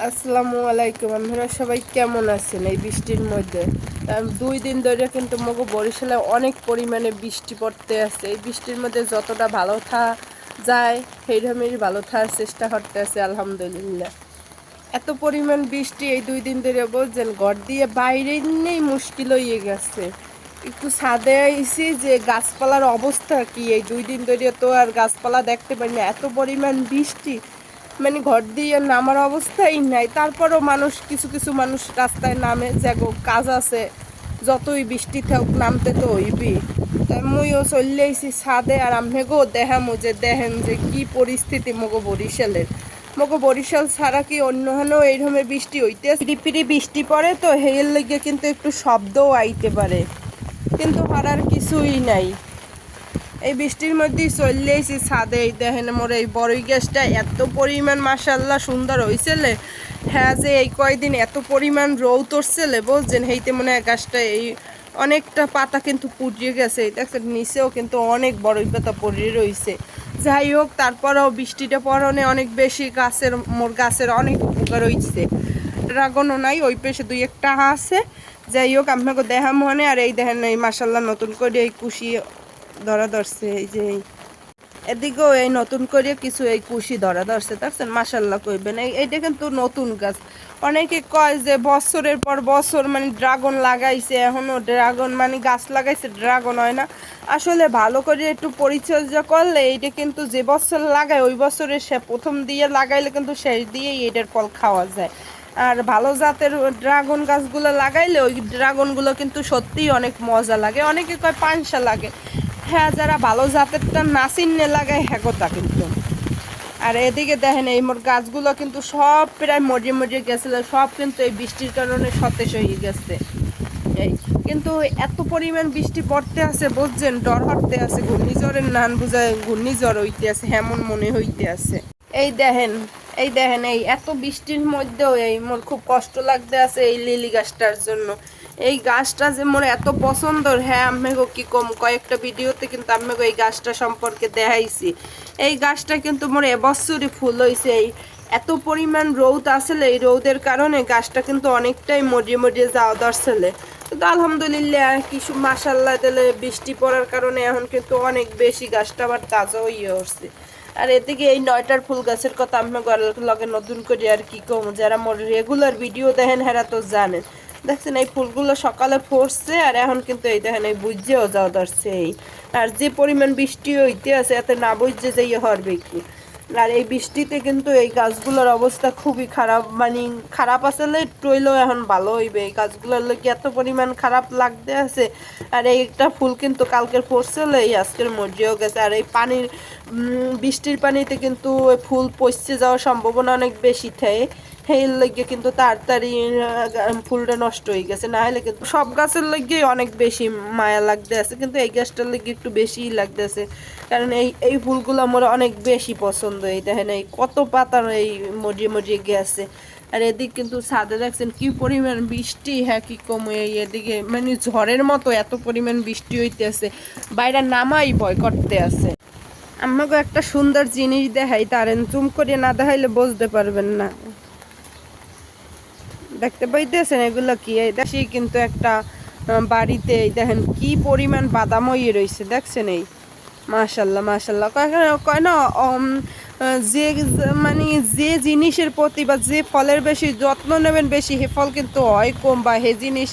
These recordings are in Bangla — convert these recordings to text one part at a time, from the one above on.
আসসালামু আলাইকুম আপনারা সবাই কেমন আছেন এই বৃষ্টির মধ্যে? দুই দিন ধরে কিন্তু মগো বরিশালে অনেক পরিমাণে বৃষ্টি পড়তে আছে। এই বৃষ্টির মধ্যে যতটা ভালো থা যায়, সেইরকমই ভালো থাকার চেষ্টা করতে আছে, আলহামদুলিল্লাহ। এত পরিমাণ বৃষ্টি এই দুই দিন ধরে বলছেন, ঘর দিয়ে বাইরে নেই মুশকিল হয়ে গেছে। একটু ছাদে আইসি যে গাছপালার অবস্থা কি? এই দুই দিন ধরে তো আর গাছপালা দেখতে পারি না এত পরিমাণ বৃষ্টি মানে ঘর দিয়ে নামার অবস্থাই নাই। তারপরও মানুষ, কিছু কিছু মানুষ রাস্তায় নামে, যে কাজ আছে, যতই বৃষ্টি থাক নামতে তো হইবি মুইও চলে আইসি ছাদে আর আমি গো দেখামো যে দেখেন যে কি পরিস্থিতি মগো বরিশালের। মগো বরিশাল ছাড়া কি অন্য হানেও এইরকমের বৃষ্টি হইতে ফিরি বৃষ্টি পড়ে তো হেয়ের লেগে কিন্তু একটু শব্দও আইতে পারে। কিন্তু হারার কিছুই নাই। এই বৃষ্টির মধ্যেই চলে এসেছি ছাদে। এই দেখেন মোর এই বড়ই গাছটা এত পরিমাণ মাসাল্লাহ সুন্দর হয়েছিল হ্যাঁ যে এই কয়দিন এত পরিমাণ রৌদ উঠছিল, বুঝছেন? হেইতে মনে হয় গাছটা এই অনেকটা পাতা কিন্তু পুড়িয়ে গেছে। দেখছেন, নিচেও কিন্তু অনেক বড়ই পাতা পড়িয়ে রয়েছে যাই হোক, তারপরেও বৃষ্টিটা পরনে অনেক বেশি গাছের, মোর গাছের অনেক উপকার হয়েছে ড্রাগনও নাই, ওই পেশে দুই একটা আছে। যাই হোক, আপনাকে দেখা মনে, আর এই দেখেন, এই মাসাল্লাহ নতুন করে এই কুশি ধরা ধরছে, এই যে এদিকেও এই নতুন করে কিছু এই কুশি ধরা ধরছে, দেখছেন? মাসাল্লাহ কইবেন। এই, এইটা কিন্তু নতুন গাছ। অনেকে কয় যে বছরের পর বছর মানে ড্রাগন লাগাইছে, এখনও ড্রাগন মানে গাছ লাগাইছে, ড্রাগন হয় না। আসলে ভালো করে একটু পরিচর্যা করলে এইটা কিন্তু যে বছর লাগায়, ওই বছরে সে প্রথম দিয়ে লাগাইলে কিন্তু শেষ দিয়েই এটার ফল খাওয়া যায়। আর ভালো জাতের ড্রাগন গাছগুলো লাগাইলে ওই ড্রাগনগুলো কিন্তু সত্যিই অনেক মজা লাগে। অনেকে কয় পানসা লাগে। হ্যাঁ যারা ভালো জাতেরটা না চিনলে লাগায় হ্যাঁ কথা কিন্তু। আর এদিকে দেখেন এই মোর গাছগুলো কিন্তু সব প্রায় মরিয়ে মরিয়ে গেছিল, সব কিন্তু এই বৃষ্টির কারণে সতেজ হয়ে গেছে। এই, কিন্তু এত পরিমাণ বৃষ্টি পড়তে আছে, বুঝছেন? ডর হতে আছে, ঘূর্ণিঝড়ের নান বুঝায় ঘূর্ণিঝড় হইতে আছে, হেমন মনে হইতে আছে। এই দেখেন এই দেখেন, এই এত বৃষ্টির মধ্যেও এই মোর খুব কষ্ট লাগতে আছে এই লিলি গাছটার জন্য। এই গাছটা যে মোর এত পছন্দর হ্যাঁ আম্মেগো কি কম? কয়েকটা ভিডিওতে কিন্তু আম্মেগো এই গাছটা সম্পর্কে দেখাইছি। এই গাছটা কিন্তু মোর এবছরই ফুল হয়েছে এই এত পরিমাণ রৌদ আসলে এই রৌদের কারণে গাছটা কিন্তু অনেকটাই মরিয়ে মরিয়ে যাওয়া দর্শলে কিন্তু আলহামদুলিল্লাহ, কিছু মাসাল্লাহ দিলে বৃষ্টি পড়ার কারণে এখন কিন্তু অনেক বেশি গাছটা আবার তাজা হয়ে উঠছে। আর এদিকে এই নয়টার ফুল গাছের কথা আমি লগে নতুন করে আর কি কম? যারা মোর রেগুলার ভিডিও দেখেন, হেরা তো জানেন। দেখছেন এই ফুলগুলো সকালে ফুটছে আর এখন কিন্তু এই দেখেন এই বুঝছেও যাওয়া ধরছে এই। আর যে পরিমাণ বৃষ্টি হইতে আছে, এতে না বুঝছে যে ইয়ে হরবে কি। আর এই বৃষ্টিতে কিন্তু এই গাছগুলোর অবস্থা খুবই খারাপ। মানে খারাপ আসলে টইলেও এখন ভালো হইবে। এই গাছগুলোর লোক এত পরিমাণ খারাপ লাগতে আছে। আর এই একটা ফুল কিন্তু কালকের পড়ছিল এই আজকের মরিয়েও গেছে। আর এই পানির বৃষ্টির পানিতে কিন্তু ফুল পচে যাওয়ার সম্ভাবনা অনেক বেশি থাকে। সেই লেগে কিন্তু তাড়াতাড়ি ফুলটা নষ্ট হয়ে গেছে, না হলে কিন্তু সব গাছের লেগে অনেক বেশি মায়া লাগতে আছে কিন্তু এই গাছটার লেগে একটু বেশিই লাগতেছে। কারণ এই এই ফুলগুলো আমার অনেক বেশি পছন্দ, এই দেখেন এই কত পাতার এই মরিয়ে মরিয়ে গেছে। আর এদিক কিন্তু ছাদে দেখছেন কি পরিমাণ বৃষ্টি হ্যাঁ কি কম এদিকে মানে ঝড়ের মতো এত পরিমাণ বৃষ্টি হইতেছে, বাইরে নামাই ভয় করতে আছে। আমাকে একটা সুন্দর জিনিস দেখাই, তারেন জুম করে না দেখাইলে বুঝতে পারবেন না। দেখতে পাইতেছেন এগুলো কি? এই দেখি কিন্তু একটা বাড়িতে দেখেন কি পরিমাণ বাদাম হয়ে রয়েছে, দেখছেন এই? মাশাল্লাহ মাশাল্লাহ কয় না যে মানে যে জিনিসের প্রতি বা যে ফলের বেশি যত্ন নেবেন বেশি সে ফল কিন্তু হয় কম বা হে জিনিস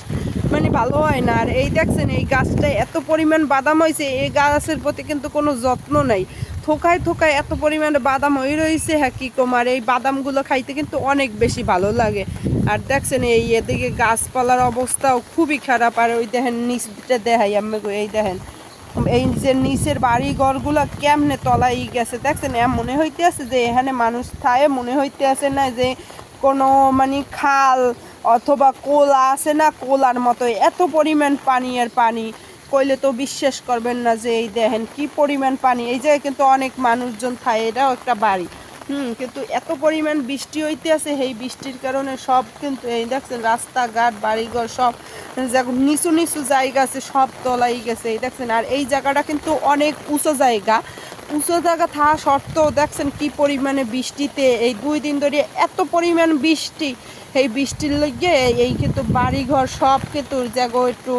মানে ভালো হয় না। আর এই দেখছেন এই গাছটায় এত পরিমাণ বাদাম হয়েছে এই গাছের প্রতি কিন্তু কোনো যত্ন নাই। থোকায় থোকায় এত পরিমাণে বাদাম হয়ে রয়েছে হ্যাঁ কি কম, আর এই বাদামগুলো খাইতে কিন্তু অনেক বেশি ভালো লাগে। আর দেখছেন এই এদিকে গাছপালার অবস্থাও খুবই খারাপ, আর ওই দেখেন নিচটা দেখাই আমি, এই দেখেন, এই যে নিচের বাড়ি ঘরগুলো কেমনে তলাই গেছে, দেখছেন এম মনে হইতে আছে যে এখানে মানুষ থায় মনে হইতে আছে না যে কোনো মানে খাল অথবা কোলা আছে না, কোলার মতো এত পরিমাণ পানি আর পানি। কইলে তো বিশ্বাস করবেন না যে এই দেখেন কি পরিমাণ পানি। এই জায়গায় কিন্তু অনেক মানুষজন থাকে, এটাও একটা বাড়ি। হুম, কিন্তু এত পরিমাণ বৃষ্টি হইতে আছে এই বৃষ্টির কারণে সব কিন্তু এই দেখছেন রাস্তাঘাট, বাড়িঘর সব যখন নিচু নিচু জায়গা আছে, সব তলাই গেছে, এই দেখছেন। আর এই জায়গাটা কিন্তু অনেক উঁচু জায়গা। উঁচু জায়গা থাকা সত্ত্বেও দেখছেন কি পরিমাণে বৃষ্টিতে এই দুই দিন ধরে এত পরিমাণ বৃষ্টি। এই বৃষ্টির লগে এই কিন্তু বাড়িঘর সব কিন্তু জায়গা একটু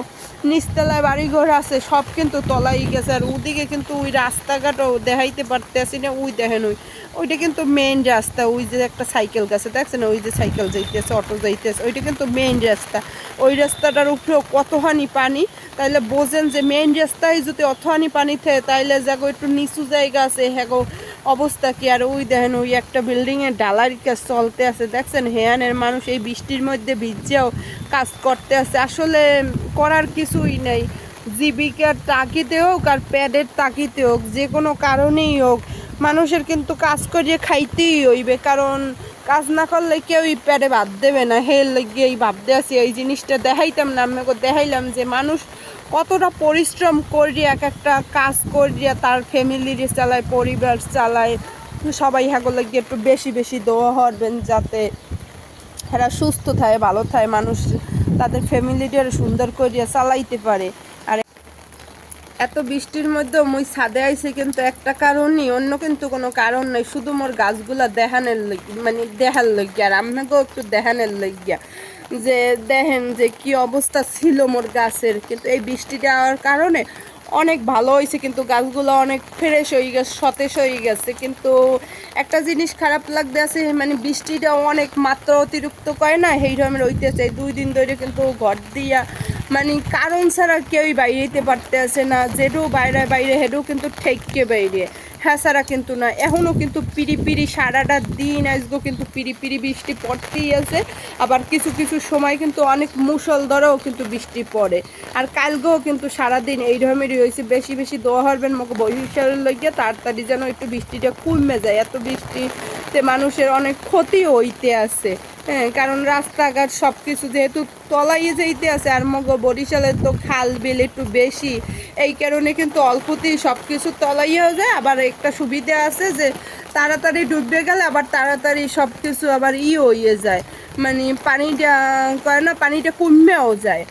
নিচতলায় বাড়িঘর আছে, সব কিন্তু তলাই গেছে। আর ওদিকে কিন্তু ওই রাস্তাঘাটও দেখাইতে পারতেছি না, ওই দেখেন ওই, ওইটা কিন্তু মেইন রাস্তা, ওই যে একটা সাইকেল গেছে, দেখছেন? ওই যে সাইকেল যাইতেছে, অটো যাইতেছে, ওইটা কিন্তু মেইন রাস্তা। ওই রাস্তাটার উপরেও কতখানি পানি, তাইলে বোঝেন যে মেইন রাস্তায় যদি অতখানি পানি থাকে, তাইলে যাগো একটু নিচু জায়গা আছে হ্যাগো অবস্থা কি? আর ওই দেখেন, ওই একটা বিল্ডিং এর ডালার কাজ চলতে আছে। দেখছেন, হেয়ানের মানুষ এই বৃষ্টির মধ্যে ভিজেও কাজ করতে আছে। আসলে করার কিছুই নেই। জীবিকার তাকিতে হোক আর প্যাডের তাকিতে হোক, যে কোনো কারণেই হোক, মানুষের কিন্তু কাজ করিয়ে খাইতেই হইবে। কারণ কাজ না করলে কেউই প্যাডে ভাত দেবে না। হের লেগে এই ভাবতে আছি, এই জিনিসটা দেখাইতাম না। আমি দেখাইলাম যে মানুষ কতটা পরিশ্রম করিয়া এক একটা কাজ করিয়া তার ফ্যামিলির চালায়, পরিবার চালায়, সবাই হাগো লাগে একটু বেশি বেশি দোয়া হরবেন যাতে এরা সুস্থ থাকে, ভালো থাকে, মানুষ তাদের ফ্যামিলিটা সুন্দর করিয়া চালাইতে পারে। আর এত বৃষ্টির মধ্যে মুই ছাদে আইছে কিন্তু একটা কারণই, অন্য কিন্তু কোনো কারণ নাই, শুধু মোর গাছগুলা দেখানের মানে দেখার লইগিয়া আর আপনাকেও একটু দেখানের লইগিয়া যে দেখেন যে কি অবস্থা ছিল মোর গাছের। কিন্তু এই বৃষ্টিটা হওয়ার কারণে অনেক ভালো হয়েছে কিন্তু গাছগুলো অনেক ফ্রেশ হয়ে গেছে, সতেজ হয়ে গেছে। কিন্তু একটা জিনিস খারাপ লাগতে আছে মানে বৃষ্টিটা অনেক মাত্রা অতিরিক্ত করে না, সেই রকমের হইতেছে। দুই দিন ধরে কিন্তু ঘর দিয়া মানে কারণ ছাড়া কেউই বাইরেতে পারতে আছে না যেটু বাইরে বাইরে হেডেও কিন্তু ঠেককে বাইরে। হ্যাঁ ছাড়া কিন্তু না। এখনও কিন্তু পিড়ি পিড়ি সারাটা দিন আজগো কিন্তু পিড়ি পিড়ি বৃষ্টি পড়তেই আছে। আবার কিছু কিছু সময় কিন্তু অনেক মুসলধরেও কিন্তু বৃষ্টি পড়ে। আর কালকেও কিন্তু সারাদিন এই রকমেরই হয়েছে বেশি বেশি দোয়া হরবেন মোক বৈশাখের লইয়া, তাড়াতাড়ি যেন একটু বৃষ্টিটা কমে যায়। এত বৃষ্টিতে মানুষের অনেক ক্ষতি হইতে আছে। হ্যাঁ কারণ রাস্তাঘাট সব কিছু যেহেতু তলাইয়ে যাইতে আছে আর মগ বরিশালের তো খাল বিল একটু বেশি, এই কারণে কিন্তু অল্পতেই সব কিছু তলাইয়ে হয়ে যায়। আবার একটা সুবিধা আছে যে তাড়াতাড়ি ডুববে গেলে আবার তাড়াতাড়ি সব কিছু আবার ই হয়ে যায়। মানে পানিটা, কয় না, পানিটা কমেও যায়।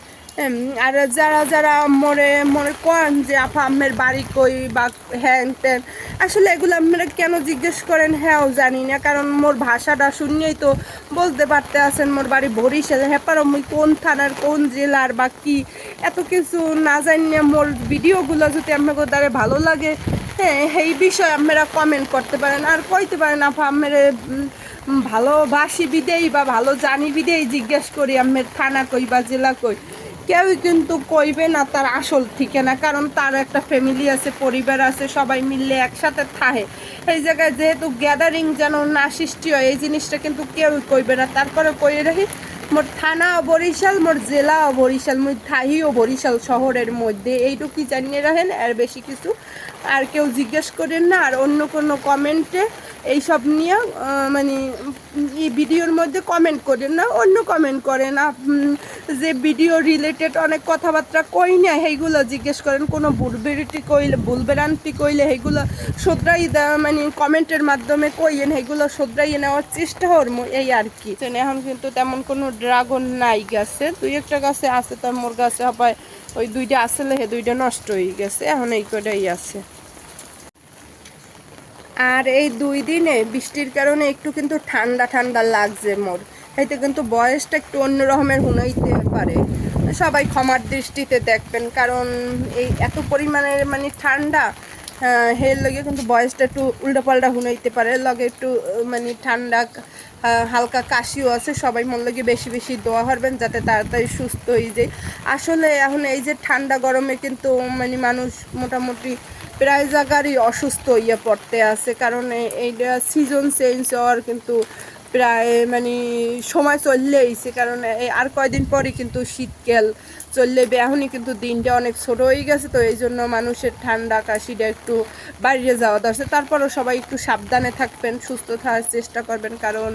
আর যারা যারা মরে মনে করেন যে আপা আম্মের বাড়ি কই বা হ্যাং ত্যান, আসলে এগুলো আপনারা কেন জিজ্ঞেস করেন হ্যাঁও জানি না, কারণ মোর ভাষাটা শুনিয়েই তো বলতে পারতে আছেন, মোর বাড়ি বরিশাল। হ্যাঁ পারো, মুই কোন থানার, কোন জেলার বা কি? এত কিছু না জানিয়ে মোর ভিডিওগুলো যদি আপনাকে দ্বারা ভালো লাগে হ্যাঁ এই বিষয়ে আপনারা কমেন্ট করতে পারেন। আর কইতে পারেন, আপা আম্মের ভালোবাসি বিদেই বা ভালো জানি বিদেই জিজ্ঞেস করি আম্মের থানা কই বা জেলা কই। কেউই কিন্তু কইবে না তার আসল ঠিকানা, কারণ তার একটা ফ্যামিলি আছে, পরিবার আছে, সবাই মিললে একসাথে থাহে। এই জায়গায় যেহেতু গ্যাদারিং যেন না সৃষ্টি হয়, এই জিনিসটা কিন্তু কেউই কইবে না। তারপরে কই রাখি মোর থানা বরিশাল, মোর জেলা বরিশাল, মুই থাহি ও বরিশাল শহরের মধ্যে। এইটুকুই জানিয়ে রাখেন, আর বেশি কিছু আর কেউ জিজ্ঞেস করেন না, আর অন্য কোনো কমেন্টে এইসব নিয়ে মানে এই ভিডিওর মধ্যে কমেন্ট করেন না, অন্য কমেন্ট করেন। যে ভিডিও রিলেটেড অনেক কথাবার্তা কই না, সেইগুলো জিজ্ঞেস করেন। কোনো ভুলবেরিটি কইলে ভুলবেরান্তি কইলে সেইগুলো শোধরাই মানে কমেন্টের মাধ্যমে কইয়েন, সেইগুলো শোধরাইয়ে নেওয়ার চেষ্টা করব এই আর কি। এখন কিন্তু তেমন কোনো ড্রাগন নাই গাছে। দুই একটা গাছে আছে তো মোর গাছে হয় ওই দুইটা আসলে হে দুইটা নষ্ট হয়ে গেছে, এখন এই কটাই আছে। আর এই দুই দিনে বৃষ্টির কারণে একটু কিন্তু ঠান্ডা ঠান্ডা লাগছে মোর। এতে কিন্তু বয়সটা একটু অন্য রকমের হুনাইতে পারে। সবাই ক্ষমার দৃষ্টিতে দেখবেন, কারণ এই এত পরিমাণের মানে ঠান্ডা হের লগে কিন্তু বয়সটা একটু উল্টাপাল্টা হুনাইতে পারে। লগে একটু মানে ঠান্ডা হালকা কাশিও আছে। সবাই মন লগে বেশি বেশি দোয়া করবেন যাতে তাড়াতাড়ি সুস্থ হয়ে যায়। আসলে এখন এই যে ঠান্ডা গরমে কিন্তু মানে মানুষ মোটামুটি প্রায় জায়গারই অসুস্থ হইয়া পড়তে আছে, কারণ এইটা সিজন চেঞ্জ হওয়ার কিন্তু প্রায় মানে সময় চললে আইছে কারণ আর কয়দিন পরে কিন্তু শীতকাল চললে এখনই কিন্তু দিনটা অনেক ছোট হয়ে গেছে, তো এই জন্য মানুষের ঠান্ডা কাশিটা একটু বাইরে যাওয়া দরকার। তারপরও সবাই একটু সাবধানে থাকবেন, সুস্থ থাকার চেষ্টা করবেন, কারণ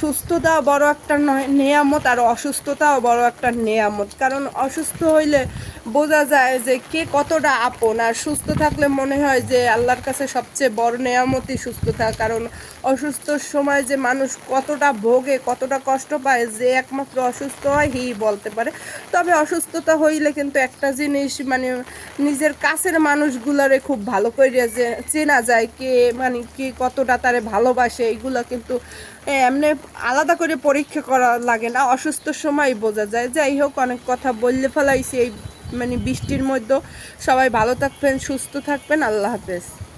সুস্থতা বড় একটা নয়, নেয়ামত আর অসুস্থতাও বড় একটা নেয়ামত। কারণ অসুস্থ হইলে বোঝা যায় যে কে কতটা আপন। আর সুস্থ থাকলে মনে হয় যে আল্লাহর কাছে সবচেয়ে বড় নেয়ামতই সুস্থতা। কারণ অসুস্থর সময় যে মানুষ কতটা ভোগে, কতটা কষ্ট পায়, যে একমাত্র অসুস্থ হয় হি বলতে পারে। তবে অসুস্থতা হইলে কিন্তু একটা জিনিস মানে নিজের কাছের মানুষগুলারে খুব ভালো করে যে চেনা যায় কে মানে কে কতটা তারে ভালোবাসে এইগুলো কিন্তু এমনি আলাদা করে পরীক্ষা করা লাগে না। অসুস্থর সময় বোঝা যায়। যাই হোক, অনেক কথা বললে ফেলাইছি। এই মানে বৃষ্টির মধ্যে সবাই ভালো থাকবেন, সুস্থ থাকবেন। আল্লাহ হাফেজ।